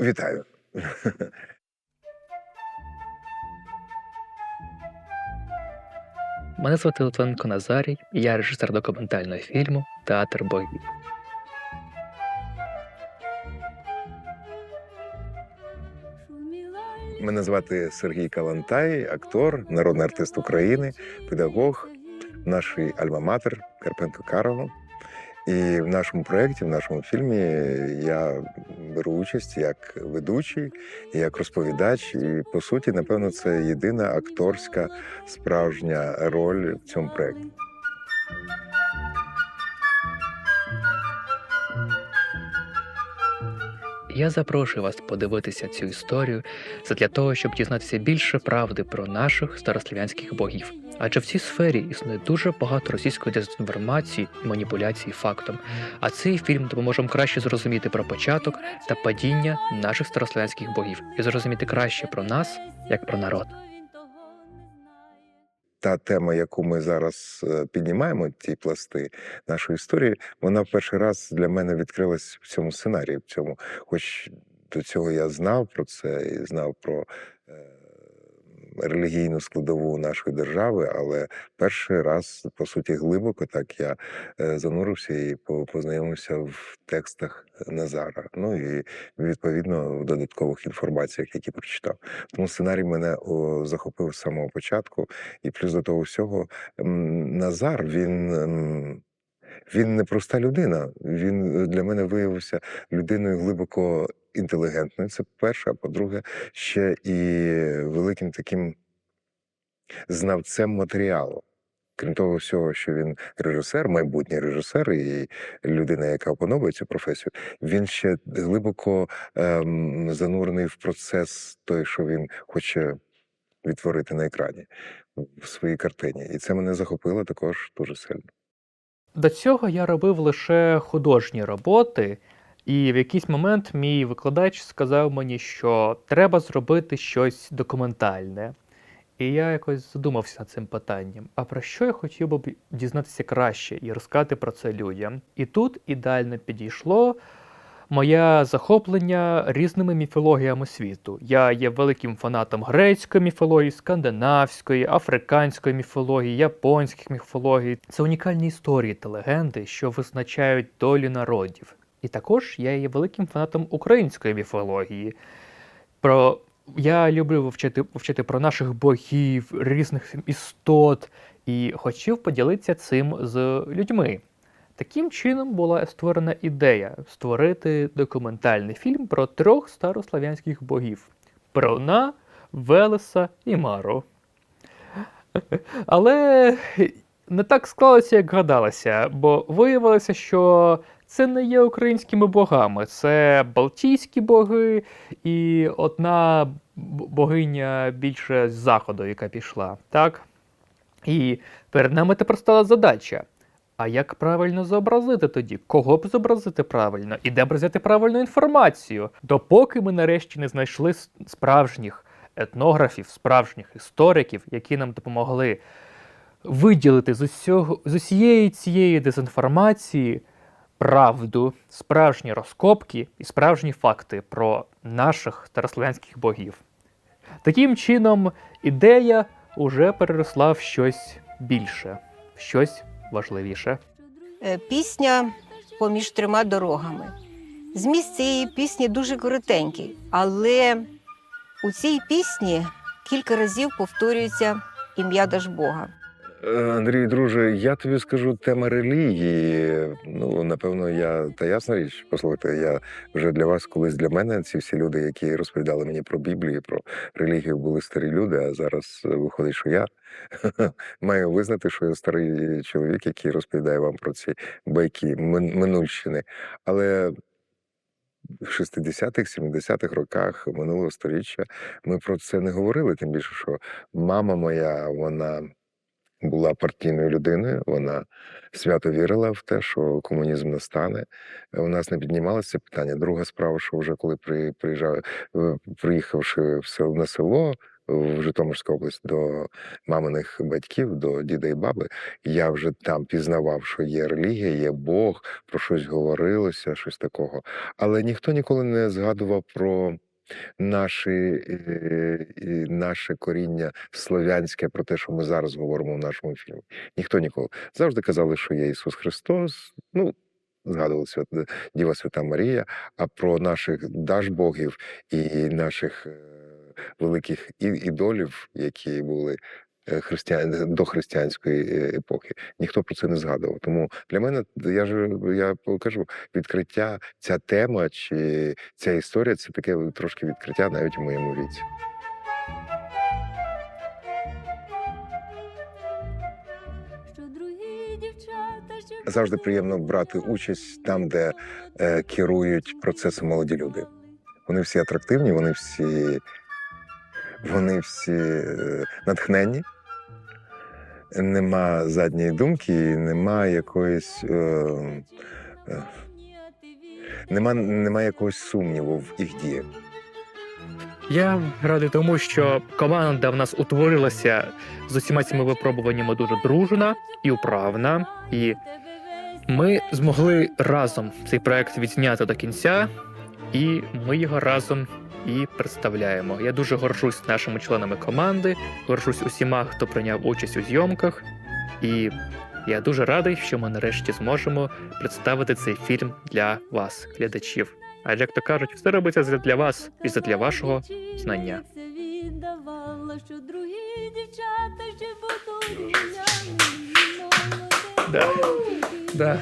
Вітаю. Мене звати Литвиненко Назарій, я режисер документального фільму Театр богів. Мене звати Сергій Калантай, актор, народний артист України, педагог, нашій альма-матер Карпенко Карово. І в нашому проєкті, в нашому фільмі я беру участь як ведучий, як розповідач. І по суті, напевно, це єдина акторська справжня роль в цьому проєкті. Я запрошую вас подивитися цю історію задля того, щоб дізнатися більше правди про наших старослов'янських богів. Адже в цій сфері існує дуже багато російської дезінформації і маніпуляцій фактом. А цей фільм допоможе краще зрозуміти про початок та падіння наших старослов'янських богів і зрозуміти краще про нас як про народ. та тема, яку ми зараз е, піднімаємо, ті пласти нашої історії, вона перший раз для мене відкрилась в цьому сценарії. В цьому, хоч до цього я знав про це і знав про релігійну складову нашої держави, але перший раз, по суті, глибоко так я е, занурився і по- познайомився в текстах Назара. Ну і відповідно в додаткових інформаціях, які прочитав. Тому сценарій мене захопив з самого початку. І плюс до того всього, Назар він. Він не проста людина. Він е, для мене виявився людиною глибоко інтелігентною. Це перше. А по-друге, ще і великим таким знавцем матеріалу. Крім того всього, що він режисер, майбутній режисер і людина, яка опановує цю професію, він ще глибоко ем, занурений в процес той, що він хоче відтворити на екрані в своїй картині. І це мене захопило також дуже сильно. До цього я робив лише художні роботи, і в якийсь момент мій викладач сказав мені, що треба зробити щось документальне. І я якось задумався над цим питанням. А про що я хотів би дізнатися краще і розказати про це людям? І тут ідеально підійшло моє захоплення різними міфологіями світу. Я є великим фанатом грецької міфології, скандинавської, африканської міфології, японських міфологій. Це унікальні історії та легенди, що визначають долю народів. І також я є великим фанатом української міфології. Про я люблю вчити, вчити про наших богів, різних істот, і хотів поділитися цим з людьми. Таким чином була створена ідея створити документальний фільм про трьох старослав'янських богів: Перуна, Велеса і Мару. Але не так склалося, як гадалося, бо виявилося, що це не є українськими богами, це балтійські боги і одна богиня більше з заходу, яка пішла. Так? І перед нами тепер стала задача. А як правильно зобразити тоді? Кого б зобразити правильно? І де б взяти правильну інформацію? Допоки ми нарешті не знайшли справжніх етнографів, справжніх істориків, які нам допомогли виділити з, усього, з усієї цієї дезінформації правду, справжні розкопки і справжні факти про наших старослов'янських богів. Таким чином, ідея уже переросла в щось більше, в щось важливіше. Е, Пісня поміж трьома дорогами. Зміст цієї пісні дуже коротенький, але у цій пісні кілька разів повторюється ім'я Дажбога. Андрій, друже, я тобі скажу тема релігії. Ну, напевно, я та ясна річ, послухайте, я вже для вас, колись для мене, ці всі люди, які розповідали мені про Біблію, про релігію, були старі люди. А зараз е, виходить, що я маю визнати, що я старий чоловік, який розповідає вам про ці байки минульщини. Але в 60-х, 70-х роках минулого століття ми про це не говорили. Тим більше, що мама моя, вона була партійною людиною. Вона свято вірила в те, що комунізм настане. Е, У нас не піднімалося питання. Друга справа, що вже коли при, приїжджав, е, приїхавши в село, на село, в Житомирську область до маминих батьків, до діда і баби, я вже там пізнавав, що є релігія, є Бог, про щось говорилося, щось такого. Але ніхто ніколи не згадував про наші, е, наше коріння слов'янське, про те, що ми зараз говоримо в нашому фільмі. Ніхто ніколи. Завжди казали, що є Ісус Христос. Ну, згадували свят... Діва Свята Марія, а про наших дажбогів і наших е, великих ідолів, які були е, християн до християнської е, епохи. Ніхто про це не згадував. Тому для мене я ж я кажу, відкриття, ця тема чи ця історія це таке трошки відкриття навіть у моєму віці. Завжди приємно брати участь там, де е, керують процесом молоді люди. Вони всі атрактивні, вони всі, вони всі е, натхненні. Нема задньої думки, нема якоїсь. Е, е, нема, нема якогось сумніву в їх діях. Я радий тому, що команда в нас утворилася з усіма цими випробуваннями дуже дружна і управна. І ми змогли разом цей проект відзняти до кінця, і ми його разом і представляємо. Я дуже горжусь нашими членами команди, горжусь усіма, хто прийняв участь у зйомках. І я дуже радий, що ми нарешті зможемо представити цей фільм для вас, глядачів. А як то кажуть, все робиться для вас і для вашого знання. Віддавала, що другі дівчата ще будуть Да. Да.